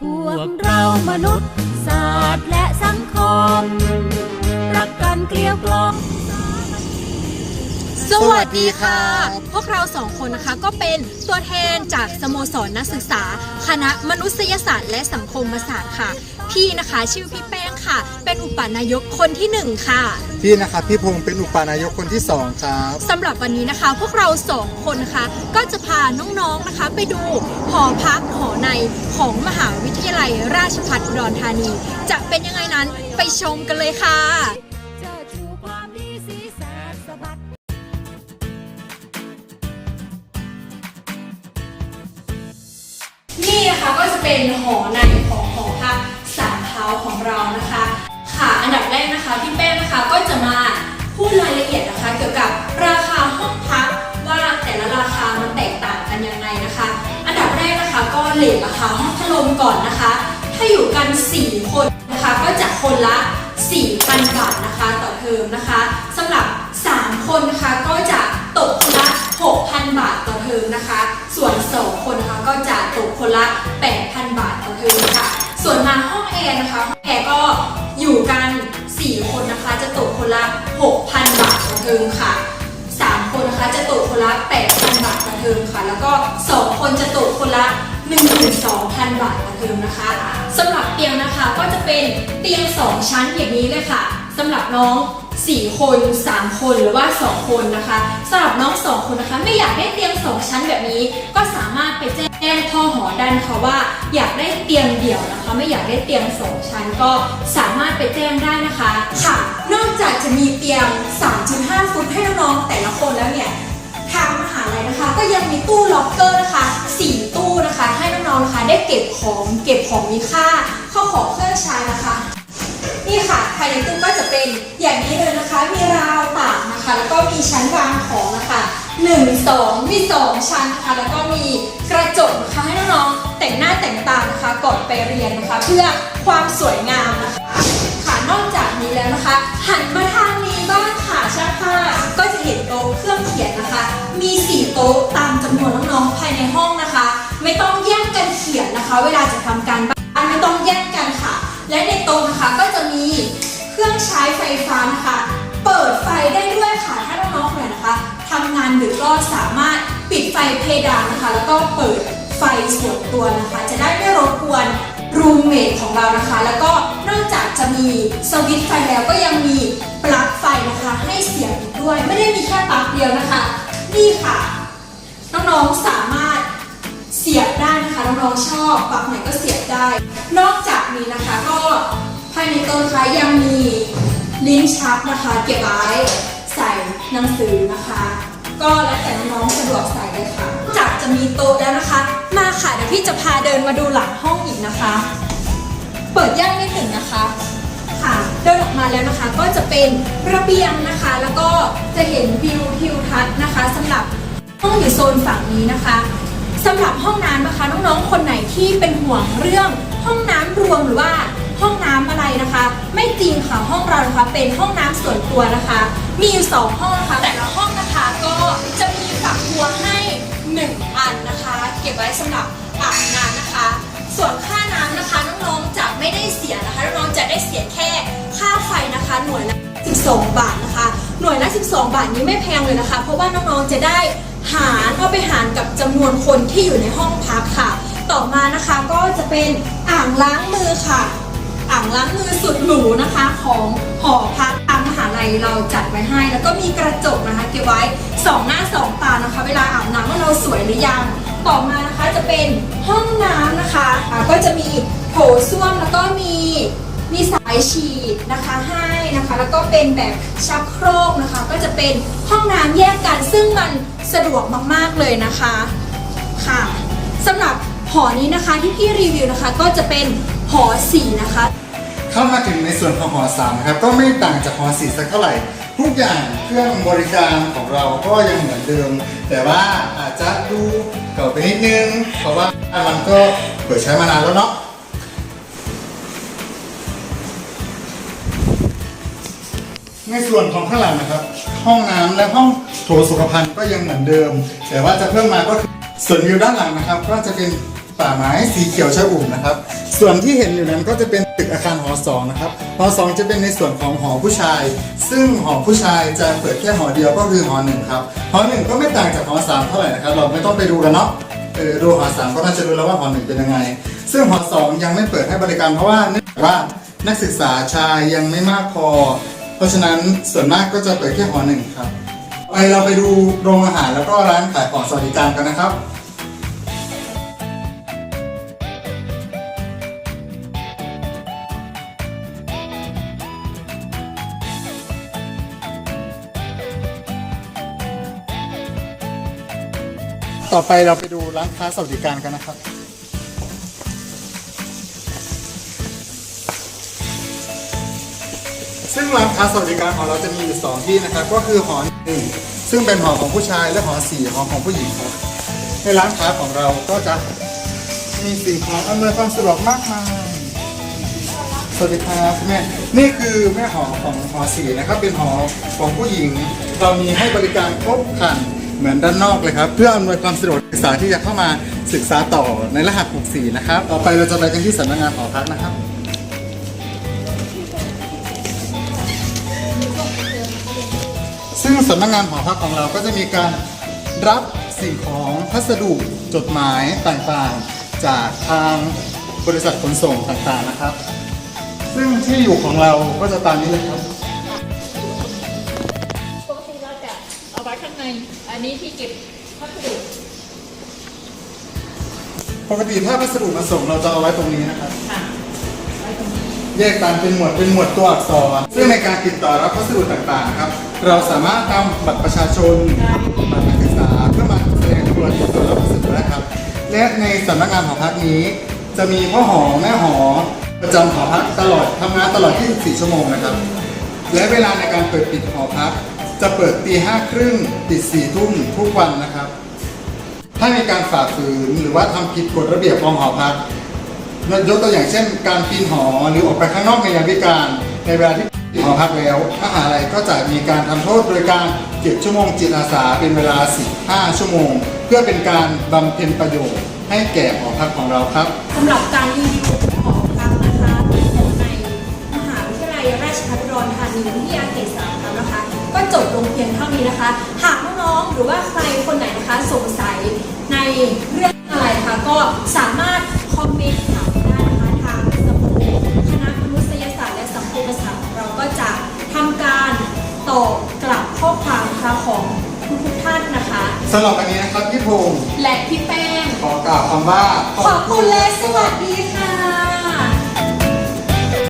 พวกเรามนุษย์ ศาสตร์และสังคม รักกันเกลียวกล่อม สวัสดีค่ะ พวกเราสองคนนะคะก็เป็นตัวแทนจากสโมสรนักศึกษา คณะมนุษยศาสตร์และสังคมศาสตร์ค่ะ พี่นะคะชื่อพี่แป้งค่ะ เป็นอุปนายกคนที่หนึ่งค่ะ พี่นะครับพี่พงศ์เป็นอุปนายกคนที่สองครับสำหรับวันนี้นะคะ พวกเราสองคนนะคะ ก็จะพาน้องๆนะคะ ไปดูหอพักหอในของมหาวิทยาลัยราชภัฏอุดรธานี จะเป็นยังไงนั้นไปชมกันเลยค่ะ เป็นหอในของหอพักสามเท้าของเรานะคะ ค่ะอันดับแรกนะคะพี่แป้งนะคะก็จะมาพูดรายละเอียดนะคะเกี่ยวกับราคาห้องพักว่าแต่ละราคามันแตกต่างกันยังไงนะคะ อันดับแรกนะคะก็เลทราคาห้องพัดลมก่อนนะคะ ถ้าอยู่กัน 4 คนนะคะก็จะคนละ 4,000 บาทนะคะต่อเทอมนะคะสำหรับ 3 คนนะคะก็จะตกคนละ 6,000 บาทต่อเทอมนะคะ ส่วน 2 คนนะคะก็จะตกคนละ 8,000 บาทต่อเทอมค่ะ ส่วนมาห้องแอร์นะคะห้องแอร์ก็อยู่กัน 4 คนนะคะจะตกคนละ 6,000 บาทต่อเทอมค่ะ 3 คนนะคะจะตกคนละ 8,000 บาทต่อเทอมค่ะ แล้วก็ 2 คนจะตกคนละ 12,000 บาทต่อเทอมนะคะสำหรับเตียงนะคะก็จะเป็นเตียง 2 ชั้นอย่างนี้เลยค่ะสำหรับน้อง 4 คน 3 คนหรือว่า 2 คนนะคะสำหรับน้อง 2 คนนะคะ ไม่อยากได้เตียง 2 ชั้นแบบนี้ ก็สามารถไปแจ้งพ่อหอด้นะคะว่า อยากได้เตียงเดี่ยวนะคะ ไม่อยากได้เตียง 2 ชั้นก็สามารถไปแจ้งได้นะคะค่ะ นอกจากจะมีเตียง 3.5 ฟุตให้น้องๆแต่ละคนแล้วเนี่ยทางมหาลัยนะคะ ก็ยังมีตู้ล็อกเกอร์นะคะ4ตู้นะคะ ให้น้องๆนะคะได้เก็บของเก็บของมีค่าเข้าของเครื่องใช้นะคะ นี่ค่ะภายในตู้ก็จะเป็นอย่างนี้เลยนะคะ มีราวตากนะคะ แล้วก็มีชั้นวางของนะคะ1 2มี2ชั้นนะคะแล้วก็มีกระจกนะคะให้น้องๆแต่งหน้าแต่งตานะคะก่อนไปเรียนนะคะ เพื่อความสวยงามนะคะค่ะนอกจากนี้แล้วนะคะ หันมาทางนี้บ้างค่ะช่างภาพก็จะเห็นโต๊ะเครื่องเขียนนะคะ มี4โต๊ะตามจำนวนน้องๆภายในห้องนะคะ ไม่ต้องแย่งกันเขียนนะคะ เวลาจะทำการบ้าน เครื่องใช้ไฟฟ้านะคะ เปิดไฟได้ด้วยค่ะถ้าน้องๆคนไหนนะคะทำงานดึกก็สามารถปิดไฟเพดานนะคะ แล้วก็เปิดไฟส่วนตัวนะคะ จะได้ไม่รบกวนรูมเมทของเรานะคะ แล้วก็นอกจากจะมีสวิตช์ไฟแล้วก็ยังมีปลั๊กไฟนะคะให้เสียบด้วย ไม่ได้มีแค่ปลั๊กเดียวนะคะ นี่ค่ะน้องๆสามารถเสียบได้นะคะน้องๆชอบปลั๊กไหนก็เสียบได้ นอกจากนี้นะคะก็ ภายในโต๊ะนะคะยังมีลิ้นชักนะคะ เก็บไว้ใส่หนังสือนะคะ ก็แล้วแต่น้องๆสะดวกใส่เลยค่ะจากจะมีโต๊ะแล้วนะคะ มาค่ะเดี๋ยวพี่จะพาเดินมาดูหลังห้องอีกนะคะ เปิดย่างนิดหนึ่งนะคะค่ะเดินออกมาแล้วนะคะ ก็จะเป็นระเบียงนะคะ แล้วก็จะเห็นวิวทิวทัศน์นะคะสำหรับห้องอยู่โซนฝั่งนี้นะคะสำหรับห้องน้ำนะคะน้องๆคนไหนที่เป็นห่วงเรื่องห้องน้ำรวมหรือว่าห้องน้ำอะ นะคะ ไม่จริงค่ะห้องเรานะคะเป็นห้องน้ำส่วนตัวนะคะ มีอยู่สองห้องนะคะ แต่ละห้องนะคะก็จะมีฝักบัวให้หนึ่งอันนะคะ เก็บไว้สำหรับอาบน้ำนะคะ ส่วนค่าน้ำนะคะน้องๆจะไม่ได้เสียนะคะน้องๆจะได้เสียแค่ค่าไฟนะคะหน่วยละ12 บาทนะคะ หน่วยละ 12 บาทนี้ไม่แพงเลยนะคะ เพราะว่าน้องๆจะได้หารเข้าไปหารกับจำนวนคนที่อยู่ในห้องพักค่ะ ต่อมานะคะก็จะเป็นอ่างล้างมือค่ะ อ่างล้างมือสุดหรูนะคะของหอพักทางมหาลัยเราจัดไว้ให้ แล้วก็มีกระจกนะคะเก็บไว้สองหน้าสองตานะคะ เวลาอาบน้ำว่าเราสวยหรือยัง ต่อมานะคะจะเป็นห้องน้ำนะคะก็จะมีโถส้วมแล้วก็มีมีสายฉีดนะคะให้นะคะ แล้วก็เป็นแบบชักโครกนะคะ ก็จะเป็นห้องน้ำแยกกัน ซึ่งมันสะดวกมากๆเลยนะคะค่ะสำหรับหอนี้นะคะที่พี่รีวิวนะคะก็จะเป็น หอสี่นะคะ เข้ามาถึงในส่วนของหอสามนะครับก็ไม่ต่างจากหอสี่สักเท่าไหร่ ทุกอย่างเครื่องบริการของเราก็ยังเหมือนเดิม แต่ว่าอาจจะดูเก่าไปนิดนึง เพราะว่ามันก็เปิดใช้มานานแล้วเนาะในส่วนของข้างหลังนะครับ ห้องน้ำและห้องโถสุขภัณฑ์ก็ยังเหมือนเดิม แต่ว่าจะเพิ่มมาก็คือส่วนวิวด้านหลังนะครับ ก็จะเป็นป่าไม้สีเขียวชอุ่มนะครับ ส่วนที่เห็นอยู่นั้นก็จะเป็นตึกอาคารหอสองนะครับหอสองจะเป็นในส่วนของหอผู้ชาย ซึ่งหอผู้ชายจะเปิดแค่หอเดียวก็คือหอหนึ่งครับหอหนึ่งก็ไม่ต่างจากหอสามเท่าไหร่นะครับเราไม่ต้องไปดูกันเนาะเออดูหอสามก็น่าจะรู้แล้วว่าหอหนึ่งเป็นยังไง ซึ่งหอสองยังไม่เปิดให้บริการเพราะว่าเนื่องจากว่านักศึกษาชายยังไม่มากพอ เพราะฉะนั้นส่วนมากก็จะเปิดแค่หอหนึ่งครับไปเราไปดูโรงอาหารแล้วก็ร้านขายของสวัสดิการกันนะครับ ต่อไปเราไปดูร้านค้าสวัสดิการกันนะครับ ซึ่งร้านค้าสวัสดิการของเราจะมีอยู่สองที่นะครับ ก็คือหอหนึ่งซึ่งเป็นหอของผู้ชายและหอสี่หอของผู้หญิงครับ ในร้านค้าของเราก็จะมีสิ่งของอำนวยความสะดวกมากมาย สวัสดีครับคุณแม่ นี่คือแม่หอของหอสี่นะครับ เป็นหอของผู้หญิง เรามีให้บริการครบครัน เหมือนด้านนอกเลยครับ เพื่ออำนวยความสะดวกศึกษาที่จะเข้ามาศึกษาต่อในรหัส 64 นะครับ ต่อไปเราจะไปกันที่สำนักงานหอพักนะครับ ซึ่งสำนักงานหอพักของเราก็จะมีการรับสิ่งของพัสดุจดหมายต่างๆ จากทางบริษัทขนส่งต่างๆนะครับ ซึ่งที่อยู่ของเราก็จะตามนี้เลยครับ อาไว้ข้างในอันนี้ที่เก็บพัสดุปกติถ้าพัสดุมาส่งเราจะเอาไว้ตรงนี้นะครับ ค่ะไว้ตรงนี้แยกตามเป็นหมวดเป็นหมวดตัวอักษร ซึ่งในการติดต่อรับพัสดุต่างๆนะครับ เราสามารถนำบัตรประชาชนบัตรนักศึกษาเพื่อมาแสดงตัวติดต่อรับพัสดุได้ครับ และในสำนักงานหอพักนี้ จะมีพ่อหอแม่หอ ประจำหอพักตลอดทำงานตลอด 24 ชั่วโมงนะครับ และเวลาในการเปิดปิดหอพัก จะเปิดตีห้าครึ่งปิดสี่ทุ่มทุกวันนะครับ ถ้ามีการฝ่าฝืนหรือว่าทำผิดกฎระเบียบของหอพักยกตัวอย่างเช่น การปีนหอหรือออกไปข้างนอกในยามวิการ ในเวลาที่หอพักแล้วมหาลัยก็จะมีการทำโทษโดยการเก็บชั่วโมงจิตอาสาเป็นเวลา 15 ชั่วโมง เพื่อเป็นการบำเพ็ญประโยชน์ให้แก่หอพักของเราครับสำหรับการรีวิวหอพักนะคะในมหาวิทยาลัยราชภัฏอุดรธานีวิทยาเขตสามค ก็จบลงเพียงเท่านี้นะคะ หากน้องๆหรือว่าใครคนไหนนะคะสงสัยในเรื่องอะไรคะก็สามารถคอมเมนต์ถามได้นะคะทางสมุดคณะมนุษยศาสตร์และสังคมศาสตร์ของเราก็จะทำการตอบกลับข้อความนะคะของทุกๆท่านนะคะสำหรับวันนี้นะครับพี่พงศ์และพี่แป้งขอกล่าวคำว่า ขอบคุณและสวัสดี